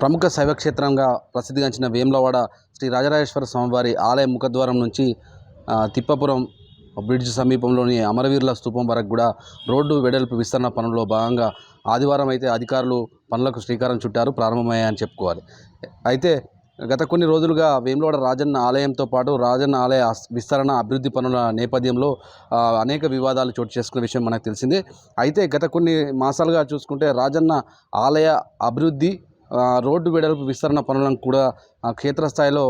ప్రముఖ శైవక్షేత్రంగా ప్రసిద్ధిగాంచిన వేములవాడ శ్రీ రాజరాజేశ్వర స్వామివారి ఆలయ ముఖద్వారం నుంచి తిప్పపురం బ్రిడ్జ్ సమీపంలోని అమరవీరుల స్తూపం వరకు కూడా రోడ్డు వెడల్పు విస్తరణ పనుల్లో భాగంగా ఆదివారం అయితే అధికారులు పనులకు శ్రీకారం చుట్టారు ప్రారంభమయ్యాయని చెప్పుకోవాలి. అయితే గత కొన్ని రోజులుగా వేములవాడ రాజన్న ఆలయంతో పాటు రాజన్న ఆలయ విస్తరణ అభివృద్ధి పనుల నేపథ్యంలో అనేక వివాదాలు చోటు చేసుకున్న విషయం మనకు తెలిసిందే. అయితే గత కొన్ని మాసాలుగా చూసుకుంటే రాజన్న ఆలయ అభివృద్ధి రోడ్డు వెడల్పు విస్తరణ పనులను కూడా క్షేత్రస్థాయిలో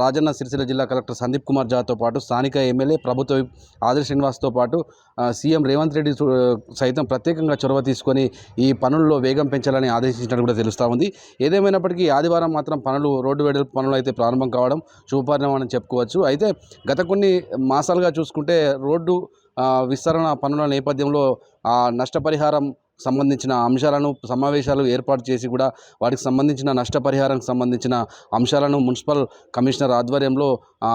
రాజన్న సిరిసిల్ల జిల్లా కలెక్టర్ సందీప్ కుమార్ జాతో పాటు స్థానిక ఎమ్మెల్యే ప్రభుత్వ విప్ ఆదిల్ శ్రీనివాస్తో పాటు సీఎం రేవంత్ రెడ్డి సైతం ప్రత్యేకంగా చొరవ తీసుకొని ఈ పనుల్లో వేగం పెంచాలని ఆదేశించినట్టు కూడా తెలుస్తూ ఉంది. ఏదేమైనప్పటికీ ఆదివారం మాత్రం పనులు రోడ్డు వెడల్పు పనులు అయితే ప్రారంభం కావడం శుభపరిణామం చెప్పుకోవచ్చు. అయితే గత కొన్ని మాసాలుగా చూసుకుంటే రోడ్డు విస్తరణ పనుల నేపథ్యంలో ఆ నష్టపరిహారం సంబంధించిన అంశాలను సమావేశాలు ఏర్పాటు చేసి కూడా వాటికి సంబంధించిన నష్టపరిహారానికి సంబంధించిన అంశాలను మున్సిపల్ కమిషనర్ ఆధ్వర్యంలో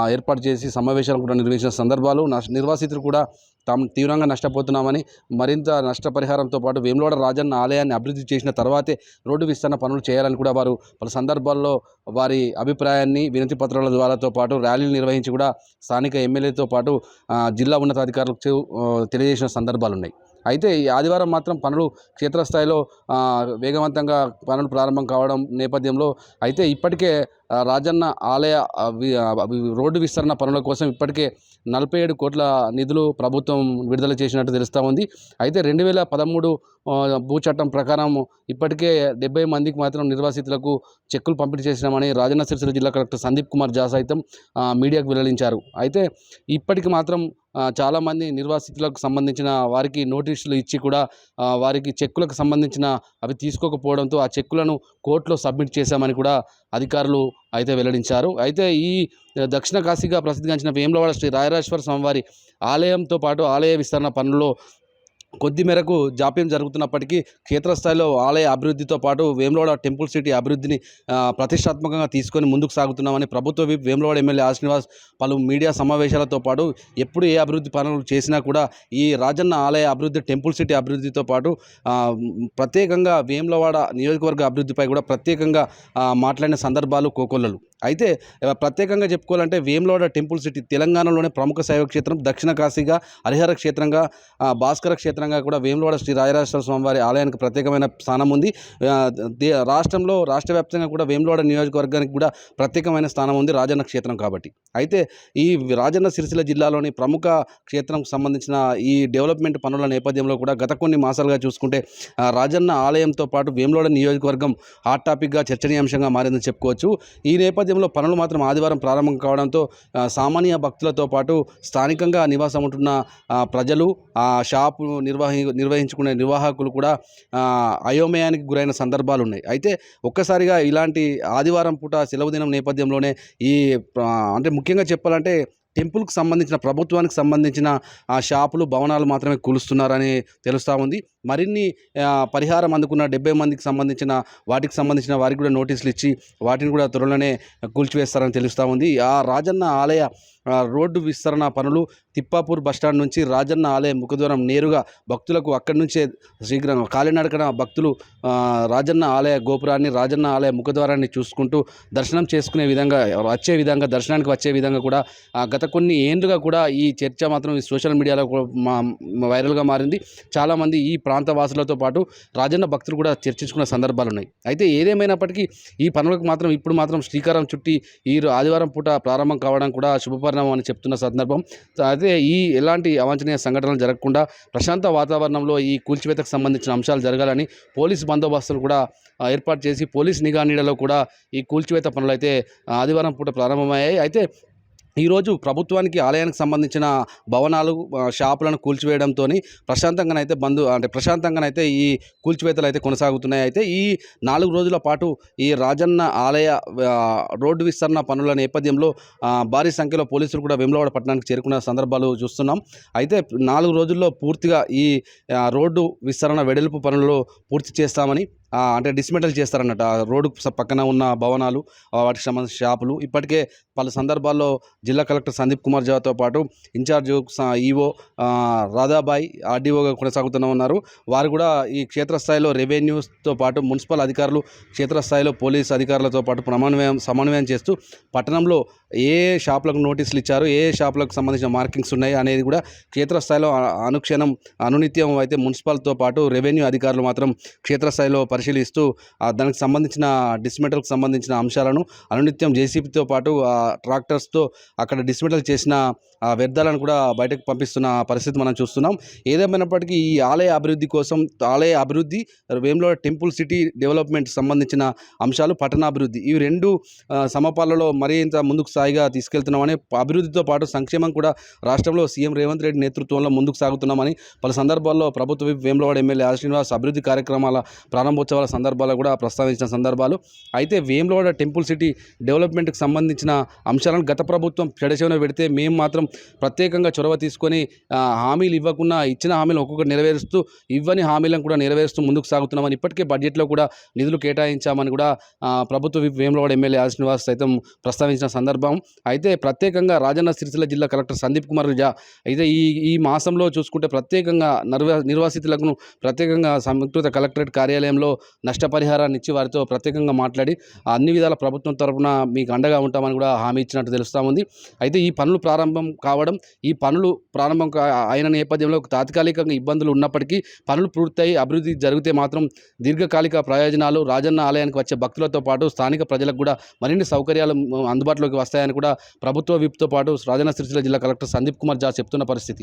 ఏర్పాటు చేసి సమావేశాలు కూడా నిర్వహించిన సందర్భాలు. నిర్వాసితులు కూడా తాము తీవ్రంగా నష్టపోతున్నామని మరింత నష్టపరిహారంతో పాటు వేములవాడ రాజన్న ఆలయాన్ని అభివృద్ధి చేసిన తర్వాతే రోడ్డు విస్తరణ పనులు చేయాలని కూడా వారు పలు సందర్భాల్లో వారి అభిప్రాయాన్ని వినతి పత్రాల ద్వారాతో పాటు ర్యాలీలు నిర్వహించి కూడా స్థానిక ఎమ్మెల్యేతో పాటు జిల్లా ఉన్నతాధికారులకు తెలియజేసిన సందర్భాలు ఉన్నాయి అయితే ఈ ఆదివారం మాత్రం పనులు క్షేత్రస్థాయిలో వేగవంతంగా పనులు ప్రారంభం కావడం నేపథ్యంలో అయితే ఇప్పటికే రాజన్న ఆలయ రోడ్డు విస్తరణ పనుల కోసం ఇప్పటికే నలభై ఏడు కోట్ల నిధులు ప్రభుత్వం విడుదల చేసినట్టు తెలుస్తూ ఉంది. అయితే రెండు వేల పదమూడు భూచట్టం భూ చట్టం ప్రకారం ఇప్పటికే డెబ్బై మందికి మాత్రం నిర్వాసితులకు చెక్కులు పంపిణీ చేసినామని రాజన్న సిరిసిల్ల జిల్లా కలెక్టర్ సందీప్ కుమార్ జా సైతం మీడియాకు వెల్లడించారు. అయితే ఇప్పటికి మాత్రం చాలామంది నిర్వాసితులకు సంబంధించిన వారికి నోటీసులు ఇచ్చి కూడా వారికి చెక్కులకు సంబంధించిన అవి తీసుకోకపోవడంతో ఆ చెక్కులను కోర్టులో సబ్మిట్ చేశామని కూడా అధికారులు అయితే వెల్లడించారు. అయితే ఈ దక్షిణ కాశీగా ప్రసిద్ధిగాంచిన వేములవాడ శ్రీ రాయరాజేశ్వర స్వామివారి ఆలయంతో పాటు ఆలయ విస్తరణ పనుల్లో కొద్ది మేరకు జాప్యం జరుగుతున్నప్పటికీ క్షేత్రస్థాయిలో ఆలయ అభివృద్ధితో పాటు వేములవాడ టెంపుల్ సిటీ అభివృద్ధిని ప్రతిష్టాత్మకంగా తీసుకొని ముందుకు సాగుతున్నామని ప్రభుత్వ విప్ వేములవాడ ఎమ్మెల్యే ఆశ్రీనివాస్ పలు మీడియా సమావేశాలతో పాటు ఎప్పుడు ఏ అభివృద్ధి పనులు చేసినా కూడా ఈ రాజన్న ఆలయ అభివృద్ధి టెంపుల్ సిటీ అభివృద్ధితో పాటు ప్రత్యేకంగా వేములవాడ నియోజకవర్గ అభివృద్ధిపై కూడా ప్రత్యేకంగా మాట్లాడిన సందర్భాలు కోకొల్లలు. అయితే ప్రత్యేకంగా చెప్పుకోవాలంటే వేములవాడ టెంపుల్ సిటీ తెలంగాణలోనే ప్రముఖ శైవ క్షేత్రం దక్షిణ కాశీగా హరిహర క్షేత్రంగా భాస్కర క్షేత్రంగా కూడా వేములవాడ శ్రీ రాజరాజేశ్వర స్వామివారి ఆలయానికి ప్రత్యేకమైన స్థానం ఉంది దే- రాష్ట్రంలో రాష్ట్ర వ్యాప్తంగా కూడా వేములవాడ నియోజకవర్గానికి కూడా ప్రత్యేకమైన స్థానం ఉంది రాజన్న క్షేత్రం కాబట్టి. అయితే ఈ రాజన్న సిరిసిల్ల జిల్లాలోని ప్రముఖ క్షేత్రంకు సంబంధించిన ఈ డెవలప్మెంట్ పనుల నేపథ్యంలో కూడా గత కొన్ని మాసాలుగా చూసుకుంటే రాజన్న ఆలయంతో పాటు వేములవాడ నియోజకవర్గం హాట్ టాపిక్గా చర్చనీయాంశంగా మారిందని చెప్పుకోవచ్చు. ఈ నేపథ్యంలో పనులు మాత్రం ఆదివారం ప్రారంభం కావడంతో సామాన్య భక్తులతో పాటు స్థానికంగా నివాసం ఉంటున్న ప్రజలు ఆ షాపు నిర్వహి నిర్వహించుకునే నిర్వాహకులు కూడా అయోమయానికి గురైన సందర్భాలు ఉన్నాయి. అయితే ఒక్కసారిగా ఇలాంటి ఆదివారం పూట సెలవు దినం నేపథ్యంలోనే ఈ అంటే ముఖ్యంగా చెప్పాలంటే టెంపుల్కి సంబంధించిన ప్రభుత్వానికి సంబంధించిన ఆ షాపులు భవనాలు మాత్రమే కూలుస్తున్నారని తెలుస్తూ ఉంది. మరిన్ని పరిహారం అందుకున్న డెబ్బై మందికి సంబంధించిన వాటికి సంబంధించిన వారికి కూడా నోటీసులు ఇచ్చి వాటిని కూడా త్వరలోనే కూల్చివేస్తారని తెలుస్తూ ఉంది. ఆ రాజన్న ఆలయ రోడ్డు విస్తరణ పనులు తిప్పాపూర్ బస్టాండ్ నుంచి రాజన్న ఆలయ ముఖద్వారం నేరుగా భక్తులకు అక్కడి నుంచే శీఘ్రంగా కాలినడకన భక్తులు రాజన్న ఆలయ గోపురాన్ని రాజన్న ఆలయ ముఖద్వారాన్ని చూసుకుంటూ దర్శనం చేసుకునే విధంగా వచ్చే విధంగా దర్శనానికి వచ్చే విధంగా కూడా గత కొన్ని ఏండ్లుగా కూడా ఈ చర్చ మాత్రం ఈ సోషల్ మీడియాలో కూడా మా- వైరల్గా మారింది. చాలామంది ఈ ప్రాంత వాసులతో పాటు రాజన్న భక్తులు కూడా చర్చించుకున్న సందర్భాలు ఉన్నాయి అయితే ఏదేమైనప్పటికీ ఈ పనులకు మాత్రం ఇప్పుడు మాత్రం శ్రీకారం చుట్టి ఈ ఆదివారం పూట ప్రారంభం కావడం కూడా శుభపరిణామం అని చెప్తున్న సందర్భం. అయితే ఈ ఎలాంటి అవాంఛనీయ సంఘటనలు జరగకుండా ప్రశాంత వాతావరణంలో ఈ కూల్చివేతకు సంబంధించిన అంశాలు జరగాలని పోలీసు బందోబస్తులు కూడా ఏర్పాటు చేసి పోలీస్ నిఘా నీడలో కూడా ఈ కూల్చివేత పనులు అయితే ఆదివారం పూట ప్రారంభమయ్యాయి. అయితే ఈరోజు ప్రభుత్వానికి ఆలయానికి సంబంధించిన భవనాలు షాపులను కూల్చివేయడంతో ప్రశాంతంగానైతే బంధు అంటే ప్రశాంతంగానైతే ఈ కూల్చివేతలు అయితే కొనసాగుతున్నాయి. అయితే ఈ నాలుగు రోజుల పాటు ఈ రాజన్న ఆలయ రోడ్డు విస్తరణ పనుల నేపథ్యంలో భారీ సంఖ్యలో పోలీసులు కూడా వెమ్లవాడ పట్టణానికి చేరుకున్న సందర్భాలు చూస్తున్నాం. అయితే నాలుగు రోజుల్లో పూర్తిగా ఈ రోడ్డు విస్తరణ వెడల్పు పనులు పూర్తి చేస్తామని అంటే డిస్మెంటల్ చేస్తారన్నట్టు. ఆ రోడ్డు స- పక్కన ఉన్న భవనాలు వాటికి సంబంధించిన షాపులు. ఇప్పటికే పలు సందర్భాల్లో జిల్లా కలెక్టర్ సందీప్ కుమార్ జాతో పాటు ఇన్ఛార్జ్ ఈఓ రాధాబాయ్ ఆర్డీఓగా కొనసాగుతూనే ఉన్నారు. వారు కూడా ఈ క్షేత్రస్థాయిలో రెవెన్యూస్తో పాటు మున్సిపల్ అధికారులు క్షేత్రస్థాయిలో పోలీస్ అధికారులతో పాటు సమన్వయం సమన్వయం చేస్తూ పట్టణంలో ఏ షాపులకు నోటీసులు ఇచ్చారు ఏ షాపులకు సంబంధించిన మార్కింగ్స్ ఉన్నాయి అనేది కూడా క్షేత్రస్థాయిలో అనుక్షణం అనునిత్యం అయితే మున్సిపల్తో పాటు రెవెన్యూ అధికారులు మాత్రం క్షేత్రస్థాయిలో పరిశీలిస్తూ దానికి సంబంధించిన డిస్మెటల్కి సంబంధించిన అంశాలను అనునిత్యం జేసీబీతో పాటు ఆ, ట్రాక్టర్స్తో అక్కడ డిస్మెటల్ చేసిన వ్యర్థాలను కూడా బయటకు పంపిస్తున్న పరిస్థితి మనం చూస్తున్నాం. ఏదేమైనప్పటికీ ఈ ఆలయ అభివృద్ధి కోసం ఆలయ అభివృద్ధి వేములవాడ టెంపుల్ సిటీ డెవలప్మెంట్ సంబంధించిన అంశాలు పట్టణాభివృద్ధి ఇవి రెండు సమపాలలో మరింత ముందుకు స్థాయిగా తీసుకెళ్తున్నామని అభివృద్ధితో పాటు సంక్షేమం కూడా రాష్ట్రంలో సీఎం రేవంత్ రెడ్డి నేతృత్వంలో ముందుకు సాగుతున్నామని పలు సందర్భాల్లో ప్రభుత్వ వేములవాడ ఎమ్మెల్యే ఆర్ శ్రీనివాస్ అభివృద్ధి కార్యక్రమాల ప్రారంభోత్సవాల సందర్భాల్లో కూడా ప్రస్తావించిన సందర్భాలు. అయితే వేములవాడ టెంపుల్ సిటీ డెవలప్మెంట్కి సంబంధించిన అంశాలను గత ప్రభుత్వం చెడచేవన పెడితే మేము మాత్రం ప్రత్యేకంగా చొరవ తీసుకొని హామీలు ఇవ్వకుండా ఇచ్చిన హామీలు ఒక్కొక్కటి నెరవేరుస్తూ ఇవ్వని హామీలను కూడా నెరవేరుస్తూ ముందుకు సాగుతున్నామని ఇప్పటికే బడ్జెట్లో కూడా నిధులు కేటాయించామని కూడా ప్రభుత్వ వేములవాడ ఎమ్మెల్యే ఆర్ శ్రీనివాస్ సైతం ప్రస్తావించిన సందర్భం. అయితే ప్రత్యేకంగా రాజన్న సిరిసిల్ల జిల్లా కలెక్టర్ సందీప్ కుమార్ జా అయితే ఈ ఈ మాసంలో చూసుకుంటే ప్రత్యేకంగా నిర్వా నిర్వాసితులకు ప్రత్యేకంగా సంస్కృత కలెక్టరేట్ కార్యాలయంలో నష్టపరిహారాన్ని ఇచ్చి వారితో ప్రత్యేకంగా మాట్లాడి అన్ని విధాల ప్రభుత్వం తరఫున మీకు అండగా ఉంటామని కూడా హామీ ఇచ్చినట్టు తెలుస్తూ ఉంది. అయితే ఈ పనులు ప్రారంభం కావడం ఈ పనులు ప్రారంభం అయిన నేపథ్యంలో తాత్కాలికంగా ఇబ్బందులు ఉన్నప్పటికీ పనులు పూర్తయి అభివృద్ధి జరిగితే మాత్రం దీర్ఘకాలిక ప్రయోజనాలు రాజన్న ఆలయానికి వచ్చే భక్తులతో పాటు స్థానిక ప్రజలకు కూడా మరిన్ని సౌకర్యాలు అందుబాటులోకి వస్తాయని కూడా ప్రభుత్వ విప్తో పాటు రాజన్న సిరిసిల్ల జిల్లా కలెక్టర్ సందీప్ కుమార్ జా చెప్తున్న పరిస్థితి.